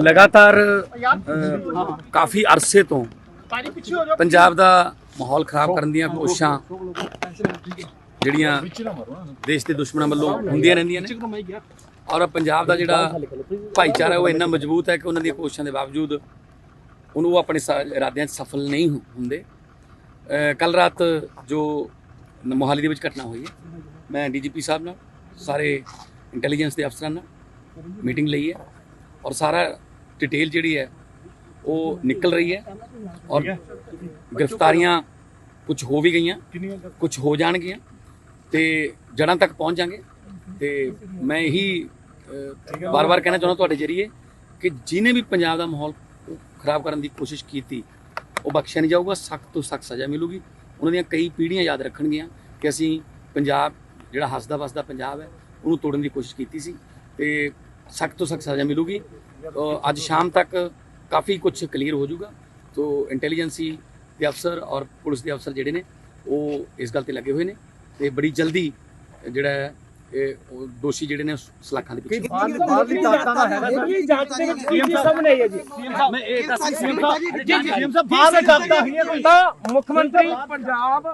ਲਗਾਤਾਰ ਕਾਫੀ ਅਰਸੇ ਤੋਂ ਪੰਜਾਬ ਦਾ ਮਾਹੌਲ ਖਰਾਬ ਕਰਨ ਦੀਆਂ ਕੋਸ਼ਿਸ਼ਾਂ ਜਿਹੜੀਆਂ ਦੇਸ਼ ਦੇ ਦੁਸ਼ਮਣਾਂ ਵੱਲੋਂ ਹੁੰਦੀਆਂ ਰਹਿੰਦੀਆਂ ਨੇ। ਔਰ ਪੰਜਾਬ ਦਾ ਜਿਹੜਾ ਭਾਈਚਾਰਾ ਉਹ ਇੰਨਾ ਮਜ਼ਬੂਤ ਹੈ ਕਿ ਉਹਨਾਂ ਦੀਆਂ ਕੋਸ਼ਿਸ਼ਾਂ ਦੇ ਬਾਵਜੂਦ ਉਹਨੂੰ ਉਹ ਆਪਣੇ ਇਰਾਦਿਆਂ 'ਚ ਸਫਲ ਨਹੀਂ ਹੁੰਦੇ। ਕੱਲ ਰਾਤ ਜੋ ਮੋਹਾਲੀ ਦੇ ਵਿੱਚ ਘਟਨਾ ਹੋਈ ਹੈ ਮੈਂ ਡੀਜੀਪੀ ਸਾਹਿਬ ਨਾਲ ਸਾਰੇ ਇੰਟੈਲੀਜੈਂਸ ਦੇ ਅਫਸਰਾਂ ਨਾਲ ਮੀਟਿੰਗ ਲਈ ਹੈ। ਔਰ ਸਾਰਾ ਡਿਟੇਲ ਜਿਹੜੀ ਹੈ ਉਹ ਨਿਕਲ ਰਹੀ ਹੈ ਔਰ ਗ੍ਰਿਫਤਾਰੀਆਂ ਕੁਝ ਹੋ ਵੀ ਗਈਆਂ ਕੁਝ ਹੋ ਜਾਣਗੀਆਂ ਤੇ ਜੜਾਂ ਤੱਕ ਪਹੁੰਚ ਜਾਾਂਗੇ ਤੇ ਮੈਂ ਇਹੀ ਬਾਰ-ਬਾਰ ਕਹਿਣਾ ਚਾਹੁੰਦਾ ਤੁਹਾਡੇ ਜਰੀਏ ਕਿ ਜਿਨੇ ਵੀ ਪੰਜਾਬ ਦਾ ਮਾਹੌਲ ਖਰਾਬ ਕਰਨ ਦੀ ਕੋਸ਼ਿਸ਼ ਕੀਤੀ ਉਹ ਬਖਸ਼ਿਆ ਨਹੀਂ ਜਾਊਗਾ ਸਖਤ ਤੋਂ ਸਖਤ ਸਜ਼ਾ ਮਿਲੂਗੀ। ਉਹਨਾਂ ਦੀਆਂ ਕਈ ਪੀੜ੍ਹੀਆਂ ਯਾਦ ਰੱਖਣਗੀਆਂ ਕਿ ਅਸੀਂ ਪੰਜਾਬ ਜਿਹੜਾ ਹੱਸਦਾ ਵਸਦਾ ਪੰਜਾਬ ਹੈ ਉਹਨੂੰ ਤੋੜਨ ਦੀ ਕੋਸ਼ਿਸ਼ ਕੀਤੀ ਸੀ ਤੇ ਸਖਤ ਤੋਂ ਸਖਤ ਸਜ਼ਾ ਮਿਲੂਗੀ। ਅੱਜ ਸ਼ਾਮ ਤੱਕ ਕਾਫੀ ਕੁਝ ਕਲੀਅਰ ਹੋ ਜਾਊਗਾ। ਤੋ ਇੰਟੈਲੀਜੈਂਸੀ ਦੇ ਅਫਸਰ ਔਰ ਪੁਲਿਸ ਦੇ ਅਫਸਰ ਜਿਹੜੇ ਨੇ ਉਹ ਇਸ ਗੱਲ ਤੇ ਲੱਗੇ ਹੋਏ ਨੇ ਤੇ ਬੜੀ ਜਲਦੀ ਜਿਹੜਾ ਹੈ ਇਹ ਉਹ ਦੋਸ਼ੀ ਜਿਹੜੇ ਨੇ ਸਲਾਖਾਂ ਦੇ ਪਿੱਛੇ ਬਾਹਰਲੀ ਤਾਕਤਾਂ ਦਾ ਹੈਗਾ ਇਹ ਜਾਂਚ ਦੇ ਵਿੱਚ ਕੀ ਸਾਹਮਣੇ ਆਈ ਹੈ ਜੀ। ਮੈਂ ਇਹ ਦੱਸ ਸੀਐਮ ਸਾਹਿਬ ਬਾਹਰਲੀ ਤਾਕਤਾਂ ਹੋਈਆਂ ਕੋਈ ਤਾਂ ਮੁੱਖ ਮੰਤਰੀ ਪੰਜਾਬ